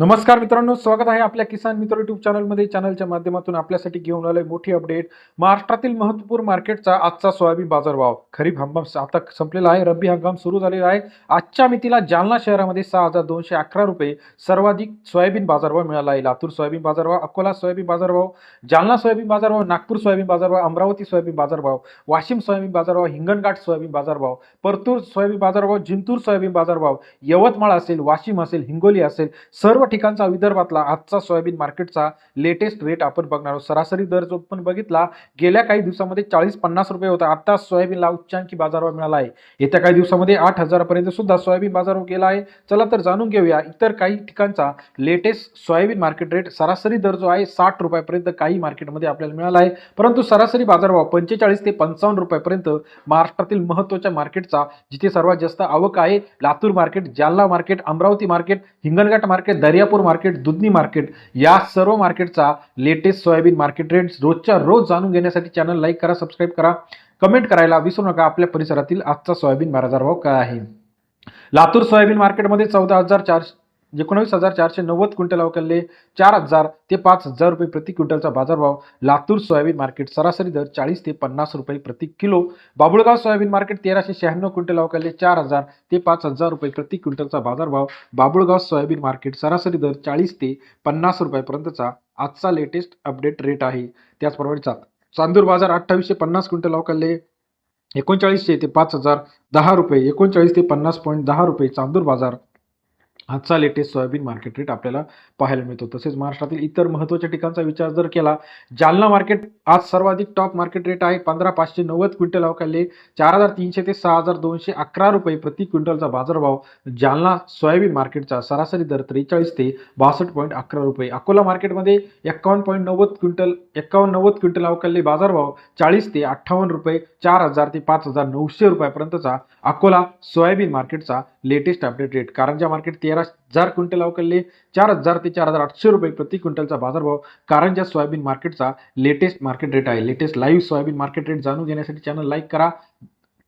नमस्कार मित्रांनो स्वागत आहे आपल्या किसान मित्र युट्यूब चॅनलमध्ये चॅनलच्या माध्यमातून आपल्यासाठी घेऊन आलोय मोठी अपडेट महाराष्ट्रातील महत्त्वपूर्ण मार्केटचा आजचा सोयाबीन बाजारभाव. खरीप हंगाम आता संपलेला आहे रब्बी हंगाम सुरू झालेला आहे. आजच्या मितीला जालना शहरामध्ये सहा हजार दोनशे अकरा रुपये सर्वाधिक सोयाबीन बाजारभाव मिळाला आहे. लातूर सोयाबीन बाजारभाव अकोला सोयाबीन बाजारभाव जालना सोयाबीन बाजारभाव नागपूर सोयाबीन बाजारभाव अमरावती सोयाबीन बाजारभाव वाशिम सोयाबीन बाजारभाव हिंगणघाट सोयाबीन बाजारभाव परतूर सोयाबीन बाजारभाव जिंतूर सोयाबीन बाजारभाव यवतमाळ असेल वाशिम असेल हिंगोली असेल सर्व ठिकाणचा विदर्भातला आजचा सोयाबीन मार्केटचा लेटेस्ट रेट आपण बघणार आहोत. सरासरी दर जो पण बघितला गेल्या काही दिवसामध्ये चाळीस पन्नास रुपये होता. आता सोयाबीनला उच्चांकी बाजारभाव मिळाला आहे. येत्या काही दिवसामध्ये आठ हजारापर्यंत सुद्धा सोयाबीन बाजारभाव गेला आहे. चला तर जाणून घेऊया इतर काही ठिकाणचा लेटेस्ट सोयाबीन मार्केट रेट सरासरी दर जो आहे साठ रुपयापर्यंत काही मार्केटमध्ये आपल्याला मिळाला आहे. परंतु सरासरी बाजारभाव पंचेचाळीस ते पंचावन्न रुपयापर्यंत महाराष्ट्रातील महत्त्वाच्या मार्केटचा जिथे सर्वात जास्त आवक आहे Latur market Jalna market Amravati market Hinganghat market Daryapur market Dudhni market या सर्व मार्केटचा लेटेस्ट सोयाबीन मार्केट रेट्स रोजच्या रोज जाणून घेण्यासाठी चॅनल लाईक करा सबस्क्राईब करा. कमेंट करायला विसरू नका. आपल्या परिसरातील आजचा सोयाबीन बाजारभाव काय आहे? लातूर सोयाबीन मार्केटमध्ये चौदा हजार चारशे एकोणावीस हजार चारशे नव्वद क्विंटल अवकलले चार हजार ते पाच हजार रुपये प्रति क्विंटलचा बाजारभाव. लातूर सोयाबीन मार्केट सरासरी दर चाळीस ते पन्नास रुपये प्रति किलो. बाबुळगाव सोयाबीन मार्केट तेराशे शहाण्णव क्विंटल अवकलले चार हजार ते पाच हजार रुपये प्रति क्विंटलचा बाजारभाव. बाबुळगाव सोयाबीन मार्केट सरासरी दर चाळीस ते पन्नास रुपयापर्यंतचा आजचा लेटेस्ट अपडेट रेट आहे. त्याचप्रमाणे चा चांदूर बाजार अठ्ठावीसशे पन्नास क्विंटल अवकलले एकोणचाळीसशे ते पाच हजार दहा रुपये एकोणचाळीस ते पन्नास पॉईंट दहा रुपये चांदूर बाजार आजचा लेटेस्ट सोयाबीन मार्केट रेट आपल्याला पाहायला मिळतो. तसेच महाराष्ट्रातील इतर महत्त्वाच्या ठिकाणचा विचार जर केला जालना मार्केट आज सर्वाधिक टॉप मार्केट रेट आहे. पंधरा पाचशे नव्वद क्विंटल अवकाले चार हजार तीनशे ते सहा हजार दोनशे अकरा रुपये प्रति क्विंटलचा बाजारभाव जालना सोयाबीन मार्केटचा सरासरी दर त्रेचाळीस ते बासष्ट पॉईंट अकरा रुपये. अकोला मार्केटमध्ये एक्कावन्न पॉईंट नव्वद क्विंटल एक्कावन्न नव्वद क्विंटल अवकाले बाजारभाव चाळीस ते अठ्ठावन्न रुपये चार हजार ते पाच हजार नऊशे रुपयापर्यंतचा अकोला सोयाबीन मार्केटचा latest update rate Karanja market तेरा हजार क्विंटल अवकलले चार हजार ते चार हजार आठशे रुपये प्रति क्विंटलचा बाजारभाव. कारंजा सोयाबीन मार्केटचा लेटेस्ट मार्केट रेट आहे. Latest live soybean market rate जाणून घेण्यासाठी चॅनल लाईक करा.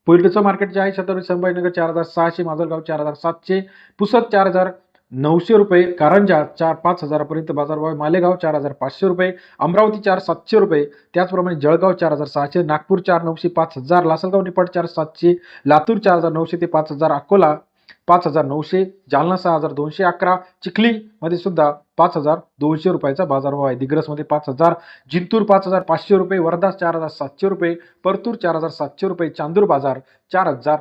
पहिलंचं मार्केट जे आहे छत्रपती संभाजीनगर चार हजार सहाशे माजलगाव चार हजार सातशे पुसद चार हजार नऊशे रुपये कारंजा चार पाच हजारापर्यंत बाजारभाव आहे. मालेगाव चार हजार पाचशे रुपये अमरावती चार सातशे रुपये त्याचप्रमाणे जळगाव चार हजार सहाशे नागपूर चार नऊशे पाच हजार लासलगाव निपाट चार सातशे लातूर चार हजार नऊशे ते पाच हजार अकोला पाच हजार नऊशे जालना सहा हजार दोनशे अकरा चिखलीमध्ये सुद्धा पाच हजार दोनशे रुपयाचा बाजारभाव आहे. दिग्रसमध्ये पाच हजार जिंतूर पाच हजार पाचशे रुपये वर्धा चार हजार सातशे रुपये परतूर चार हजार सातशे रुपये चांदूर बाजार चार हजार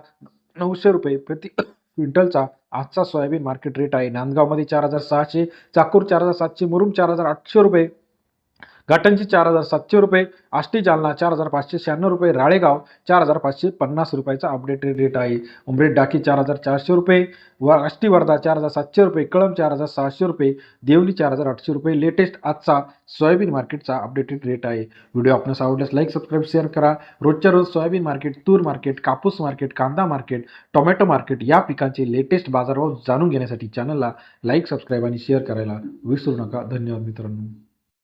नऊशे रुपये प्रति क्विंटलचा आजचा सोयाबीन मार्केट रेट आहे. नांदगावमध्ये चार हजार सहाशे चाकूर चार हजार सातशे मुरुम चार हजार आठशे रुपये घाटंजी चार हजार सातशे रुपये आष्टी जालना चार हजार पाचशे शहाण्णव रुपये राळेगाव चार हजार पाचशे पन्नास रुपयाचा अपडेटेड रेट आहे. उमरेड डाकी चार हजार चारशे रुपये व आष्टी वर्धा चार हजार सातशे रुपये कळम चार हजार सहाशे रुपये देवली चार हजार आठशे रुपये. लेटेस्ट आजचा सोयाबीन मार्केटचा अपडेटेड रेट आहे. व्हिडिओ आपणास आवडल्यास लाईक सबस्क्राईब शेअर करा. रोजच्या रोज सोयाबीन मार्केट तूर मार्केट कापूस मार्केट कांदा मार्केट टोमॅटो मार्केट या पिकांचे लेटेस्ट बाजारभाव जाणून घेण्यासाठी चॅनलला लाईक सबस्क्राईब आणि शेअर करायला विसरू नका. धन्यवाद मित्रांनो.